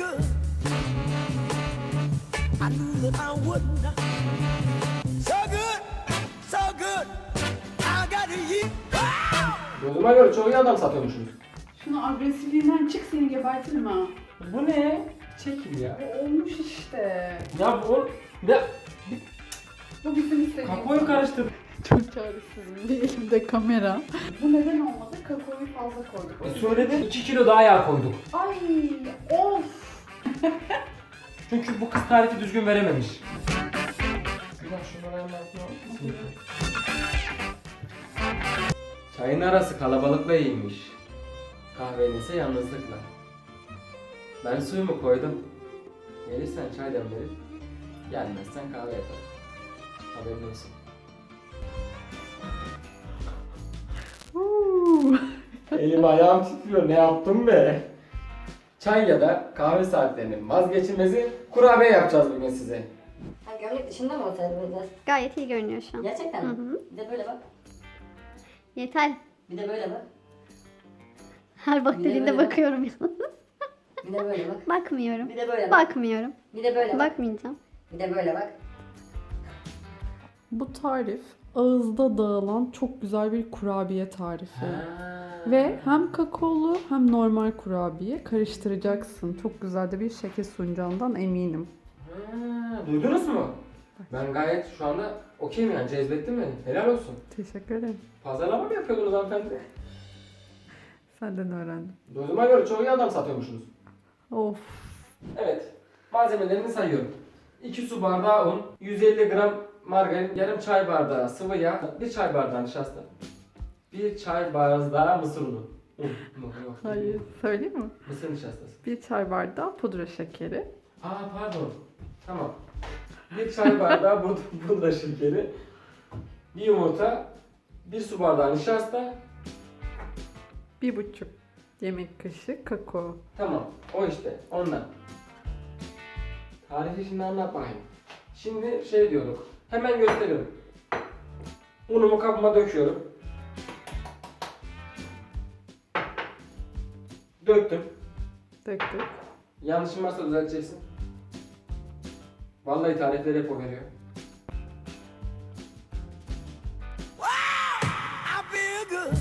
good. I knew that I wouldn't. So good, so good. I got to eat. Gözüme göre çok iyi adam satıyormuşsunuz. Şunu agresifliğinden çık seni gebertirim ha. Bu ne? Çekil ya. Olmuş işte. Ya bu ne? Bu bizim istediğimiz. Kakaoyu karıştırdı. Çok çaresizim. Bir elimde kamera. Bu neden olmadı? Kakaoyu fazla koyduk. E söyledin 2 kilo daha yağ koyduk. Ay of. Çünkü bu kız tarifi düzgün verememiş. Ulan şunları hemen Çayın arası kalabalıkla iyiymiş. Kahvenin ise yalnızlıkla. Ben suyumu koydum. Gelirsen çay demlerim. Gelmezsen kahve yaparım. Haberin olsun. Elim ayağım titriyor. Ne yaptım be? Çay ya da kahve saatlerinin vazgeçilmezi kurabiye yapacağız bugün size. Ha, gömlek dışında mı biraz? Gayet iyi görünüyor şu an. Gerçekten mi? Hı hı. Bir de böyle bak. Yeter. Bir de böyle bak. Her bak Bir de dediğinde böyle. bakıyorum ya. Bir de böyle bak. Bakmıyorum. Bir de böyle bak. Bakmıyorum. Bir de böyle bak. Bakmayacağım. Bir de böyle bak. Bu tarif ağızda dağılan çok güzel bir kurabiye tarifi. Ve hem kakaolu hem normal kurabiye karıştıracaksın. Çok güzel de bir şekil sunacağından eminim. Ha, duydunuz mu? Ben gayet şu anda okeyim yani cezbetti mi? Helal olsun. Teşekkür ederim. Pazarlama mı yapıyordunuz hanımefendi? Senden öğrendim. Duyduğuma göre çok iyi adam satıyormuşsunuz. Of. Evet. Malzemelerini sayıyorum. 2 su bardağı un, 150 gram margarin, yarım çay bardağı sıvı yağ, 1 çay bardağı nişasta, 1 çay bardağı mısır unu. Hayır. Söyleyeyim mi? Mısır nişastası. Bir çay bardağı pudra şekeri. Aa pardon. Tamam. 1 çay bardağı pudra şekeri, bir yumurta, 1 su bardağı nişasta. Bir buçuk yemek kaşığı kakao. Tamam. O işte. Ondan. Tarifi şimdi anlat bakayım. Şimdi şey diyorduk. Hemen gösteriyorum. Unumu kabıma döküyorum. Döktüm. Döktük. Yanlışım varsa düzelteceksin. Vallahi tarifleri hep o veriyor. I feel good.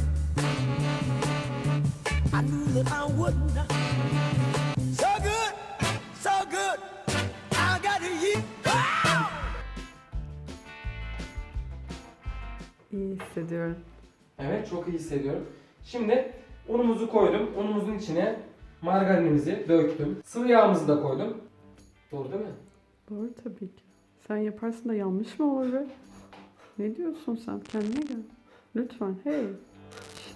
I knew that I wouldn't. So İyi hissediyorum. Evet çok iyi hissediyorum. Şimdi unumuzu koydum. Unumuzun içine margarinimizi döktüm. Sıvı yağımızı da koydum. Doğru değil mi? Doğru tabii ki. Sen yaparsın da yanlış mı olur be? Ne diyorsun sen? Kendine gel. Lütfen. Hey. Şşt.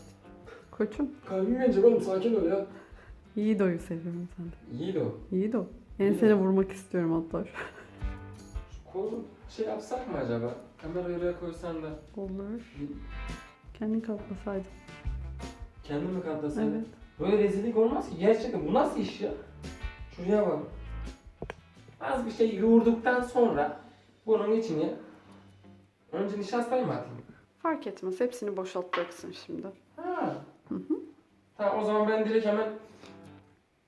Koçum. Kalbim gelecek oğlum sakin ol ya. İyi doyu seviyorum senden. İyiydi o. İyi do. Ensene vurmak istiyorum hatta. Şu kolu şey yapsak mı acaba? Kamerayı oraya koysan da Olur. Kendin kalkmasaydın. kendin mi katlasan? Evet. Böyle rezillik olmaz ki. Gerçekten bu nasıl iş ya? Şuraya bak. Az bir şey yoğurduktan sonra bunun içine önce nişastayı mı atayım? Fark etmez. Hepsini boşaltacaksın şimdi. Ha. Tamam o zaman ben direkt hemen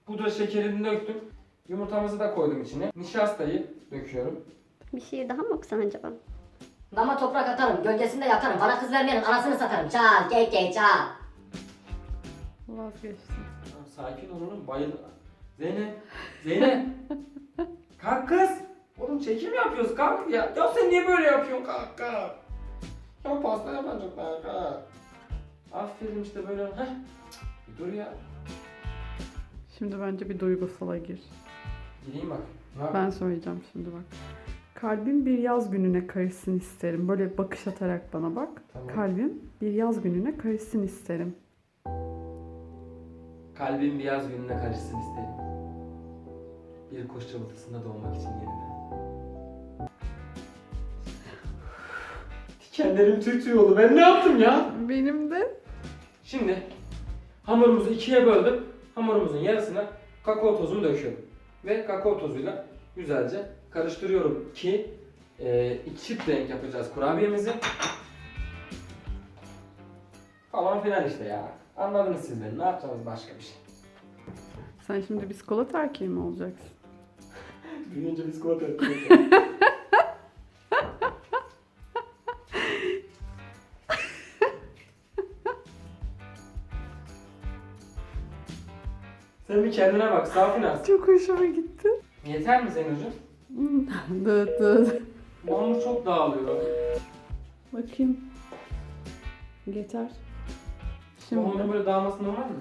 pudra şekerini döktüm. Yumurtamızı da koydum içine. Nişastayı döküyorum. Bir şiir daha mı okusan acaba? Dama toprak atarım, gölgesinde yatarım. Bana kız vermeyenin anasını satarım. Çal, kek kek çal. Vazgeçtim. Tamam, sakin ol oğlum bayıl. Zeynep. Zeynep. kalk kız. Oğlum çekim yapıyoruz kalk ya. Ya sen niye böyle yapıyorsun kalk kalk. Ya pasta yapacaklar kalk. Aferin işte böyle. Heh. Bir dur ya. Şimdi bence bir duygusala gir. Gideyim bak. Ne Ben söyleyeceğim şimdi bak. Kalbim bir yaz gününe karışsın isterim. Böyle bakış atarak bana bak. Tamam. Kalbim bir yaz gününe karışsın isterim. Kalbim bir yaz gününe karışsın isterim. Bir kuş cıvıltısında doğmak için yeniden. Dikenlerim tütüyordu. Ben ne yaptım ya? Benim de. Şimdi hamurumuzu ikiye böldüm. Hamurumuzun yarısına kakao tozumu döküyorum. Ve kakao tozuyla güzelce karıştırıyorum ki e, iki çift renk yapacağız kurabiyemizi. Falan filan işte ya. Anladınız siz beni. Ne yapacağız başka bir şey. Sen şimdi biskolata erkeği mi olacaksın? Büyüyünce biskolata Sen bir kendine bak Safinaz. Çok hoşuma gitti. Yeter mi senin hocam? Dıt dıt. Hamur çok dağılıyor. Bakayım. Yeter. Şimdi hamurun böyle dağılması normal mi?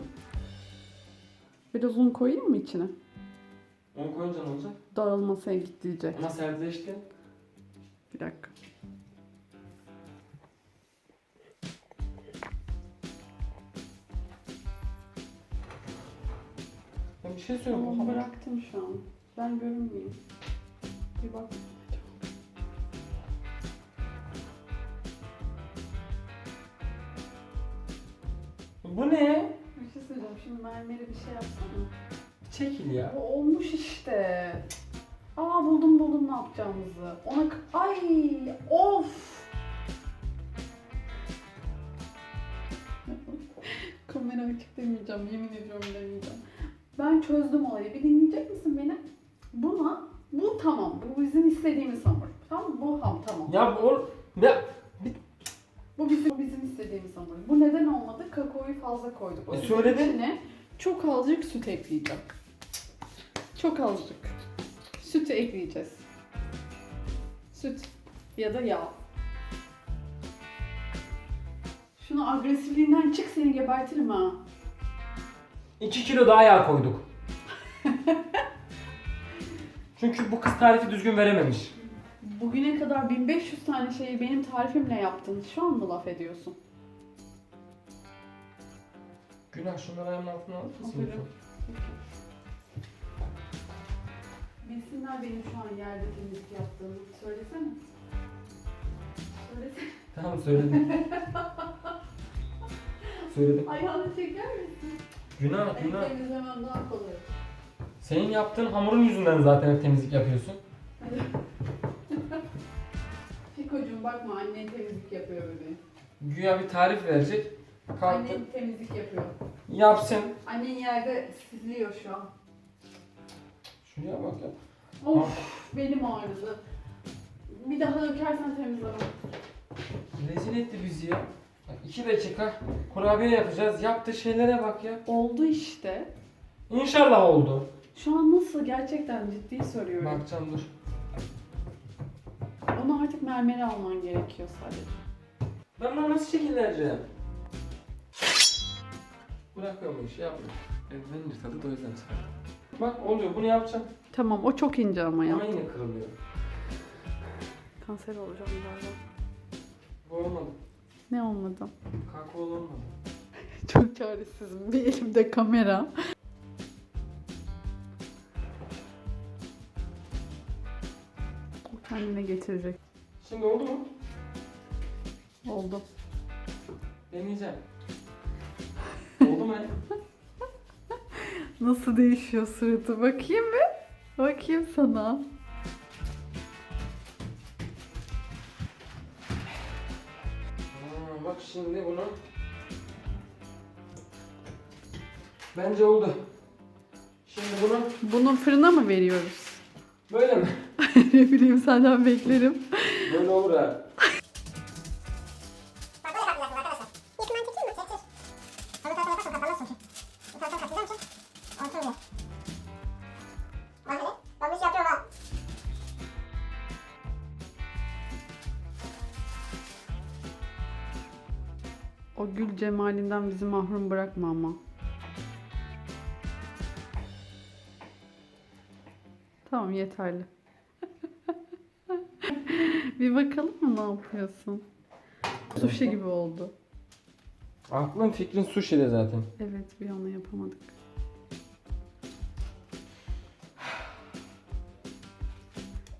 biraz un koyayım mı içine? Onu koyunca ne olacak? Dağılmasına gidecek. Ama sertleşti. Bir dakika. Ben bir şey söyleyeyim. Tamam bıraktım şu an. Ben görünmeyeyim. Bir bak. Bu ne? Bir şey söyleyeceğim. Şimdi mermeri bir şey yapsana. Çekil ya. O olmuş işte. Aa buldum buldum ne yapacağımızı. Ona k- ay of. Kamera açık demeyeceğim. Yemin ediyorum demeyeceğim. Ben çözdüm olayı. Bir dinleyecek misin beni? Buna bu tamam. Bu bizim istediğimiz hamur. Tamam mı? Bu ham tamam. Ya bu... Ya, Bu bizim, bu bizim istediğimiz hamur. Bu neden olmadı? Kakaoyu fazla koyduk. O E, yüzden söyledin. içine çok azıcık süt ekleyeceğim. Çok azıcık. Sütü ekleyeceğiz. Süt ya da yağ. Şunu agresifliğinden çık seni gebertirim ha. 2 kilo daha yağ koyduk. Çünkü bu kız tarifi düzgün verememiş. Bugüne kadar 1500 tane şeyi benim tarifimle yaptın. Şu an mı laf ediyorsun? Günah şunları ayağımın altına alır mısın? Bilsinler benim şu an yerde temizlik yaptığımı. Söylesene. Söylesene. Tamam söyledim. söyledim. Ayağını çeker misin? Günah El günah. temizlemem daha kolay. Senin yaptığın hamurun yüzünden zaten hep temizlik yapıyorsun. Fikocuğum bakma annen temizlik yapıyor bebeğim. Güya bir tarif verecek. Kalktı. Annen temizlik yapıyor. Yapsın. Annen yerde siliyor şu an. Şuraya bak ya. Of benim ağrıdı. Bir daha dökersen temizlemem. Rezil etti bizi ya. Bak iki dakika kurabiye yapacağız. Yaptığı şeylere bak ya. Oldu işte. İnşallah oldu. Şu an nasıl gerçekten ciddi soruyorum. Bakacağım dur. Onu artık mermeri alman gerekiyor sadece. Ben bunu nasıl şekilleneceğim? Bırakıyorum bu işi yapmıyorum. Eldivenin tadı da o yüzden çıkardım. Bak oluyor bunu yapacağım. Tamam o çok ince ama ya. Ama yine kırılıyor. Kanser olacağım galiba. Bu olmadı. Ne olmadı? Kakaolu olmadı. Çok çaresizim. Bir elimde kamera. Kendine getirecek. Şimdi oldu mu? Oldu. Deneyeceğim. oldu mu? Nasıl değişiyor suratı? Bakayım mı? Bakayım sana. Aa, bak şimdi bunu. Bence oldu. Şimdi bunu Bunu fırına mı veriyoruz? böyle mi? ne bileyim senden beklerim. Böyle olur ha. O gül cemalinden bizi mahrum bırakma ama. Tamam yeterli. bir bakalım mı ne yapıyorsun? Sushi gibi oldu. Aklın fikrin sushi'de zaten. Evet bir onu yapamadık.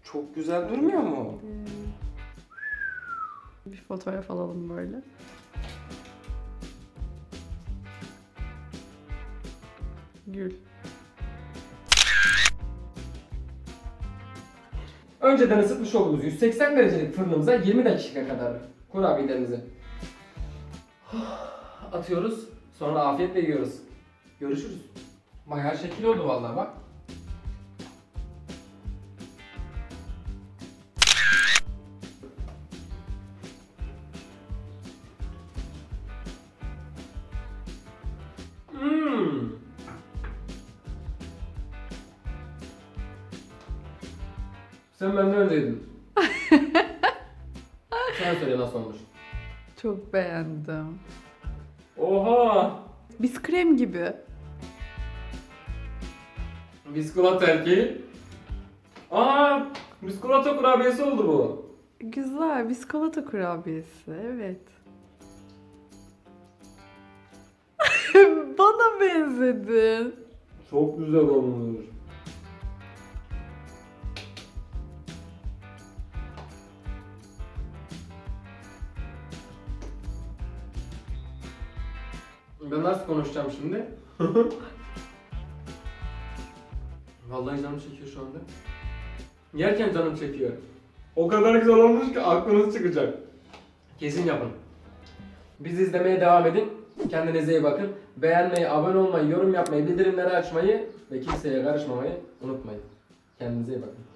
Çok güzel durmuyor mu? Ee, Bir fotoğraf alalım böyle. Gül. Önceden ısıtmış olduğumuz 180 derecelik fırınımıza 20 dakika kadar kurabiyelerimizi atıyoruz. Sonra afiyetle yiyoruz. Görüşürüz. Bayağı şekil oldu vallahi bak. Sen benden önceydin. Sen söyle nasıl olmuş. Çok beğendim. Oha! Biz krem gibi. Biskolata erkeği. Aa! Biskolata kurabiyesi oldu bu. Güzel. Biskolata kurabiyesi. Evet. Bana benzedin. Çok güzel olmuş. Ben nasıl konuşacağım şimdi? Vallahi canım çekiyor şu anda. Yerken canım çekiyor. O kadar güzel olmuş ki aklınız çıkacak. Kesin yapın. Bizi izlemeye devam edin. Kendinize iyi bakın. Beğenmeyi, abone olmayı, yorum yapmayı, bildirimleri açmayı ve kimseye karışmamayı unutmayın. Kendinize iyi bakın.